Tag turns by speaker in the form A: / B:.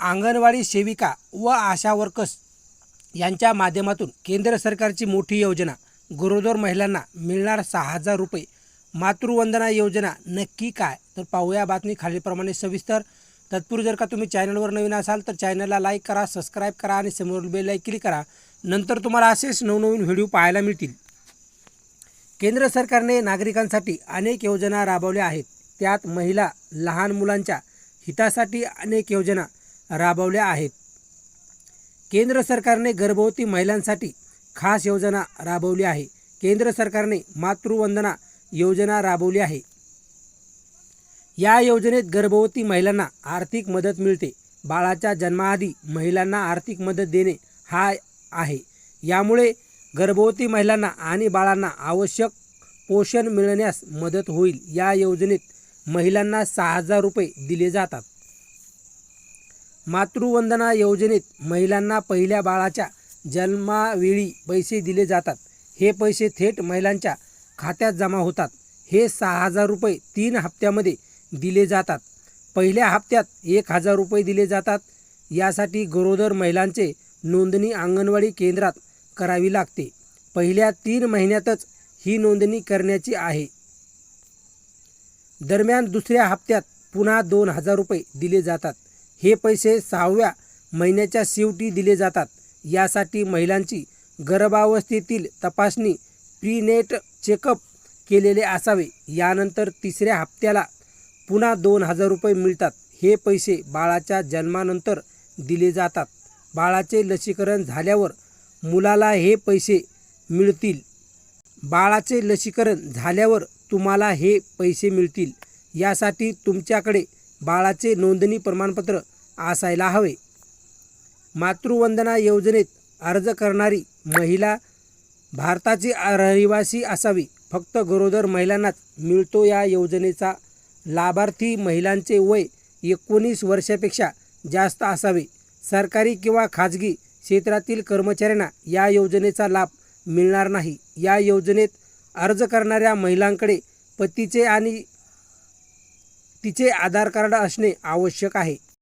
A: अंगणवाडी सेविका व आशा वर्कर्स यांच्या माध्यमातून केंद्र सरकारची मोठी योजना गरोदर महिलांना मिळणार सहा हजार रुपये मातृवंदना योजना नक्की काय? तर पाहूया बातमी खालीलप्रमाणे सविस्तर. तत्पूर्वी जर का तुम्ही चॅनलवर नवीन असाल तर चॅनलला लाईक करा सबस्क्राईब करा आणि समोर बेल क्लिक करा. नंतर तुम्हाला असेच नवनवीन व्हिडिओ पाहायला मिळतील. केंद्र सरकारने नागरिकांसाठी अनेक योजना राबवल्या आहेत. त्यात महिला लहान मुलांच्या हितासाठी अनेक योजना राबवल्या आहेत. केंद्र सरकारने गर्भवती महिलांसाठी खास योजना राबवली आहे. केंद्र सरकारने मातृवंदना योजना राबवली आहे. या योजनेत गर्भवती महिलांना आर्थिक मदत मिळते. बाळाच्या जन्माआधी महिलांना आर्थिक मदत देणे हा आहे. यामुळे गर्भवती महिलांना आणि बाळांना आवश्यक पोषण मिळण्यास मदत होईल. या योजनेत महिलांना सहा हजार रुपये दिले जातात. मातृवंदना योजनेत महिलांना पहिल्या बाळाच्या जन्मावेळी पैसे दिले जातात. हे पैसे थेट महिलांच्या खात्यात जमा होतात. हे सहा हजार रुपये तीन हप्त्यामध्ये दिले जातात. पहिल्या हप्त्यात एक हजार रुपये दिले जातात. यासाठी गरोदर महिलांचे नोंदणी अंगणवाडी केंद्रात करावी लागते. पहिल्या तीन महिन्यातच ही नोंदणी करण्याची आहे. दरम्यान दुसऱ्या हप्त्यात पुन्हा दोन हजार रुपये दिले जातात. हे पैसे सहाव्या महिन्याच्या शेवटी दिले जातात. यासाठी महिलांची गर्भावस्थेतील तपासणी प्रीनेट चेकअप केलेले असावे. यानंतर तिसऱ्या हप्त्याला पुन्हा दोन हजार रुपये मिळतात. हे पैसे बाळाच्या जन्मानंतर दिले जातात. बाळाचे लसीकरण झाल्यावर मुलाला हे पैसे मिळतील. बाळाचे लसीकरण झाल्यावर तुम्हाला हे पैसे मिळतील. यासाठी तुमच्याकडे बाळाचे नोंदणी प्रमाणपत्र असायला हवे. मातृवंदना योजनेत अर्ज करणारी महिला भारताची रहिवासी असावी फक्त गरोदर महिलांनाच मिळतो या योजनेचा लाभार्थी महिलांचे वय एकोणीस वर्षापेक्षा जास्त असावे. सरकारी किंवा खाजगी क्षेत्रातील कर्मचाऱ्यांना या योजनेचा लाभ मिळणार नाही. या योजनेत अर्ज करणाऱ्या महिलांकडे पतीचे आणि तिचे आधार कार्ड असणे आवश्यक आहे.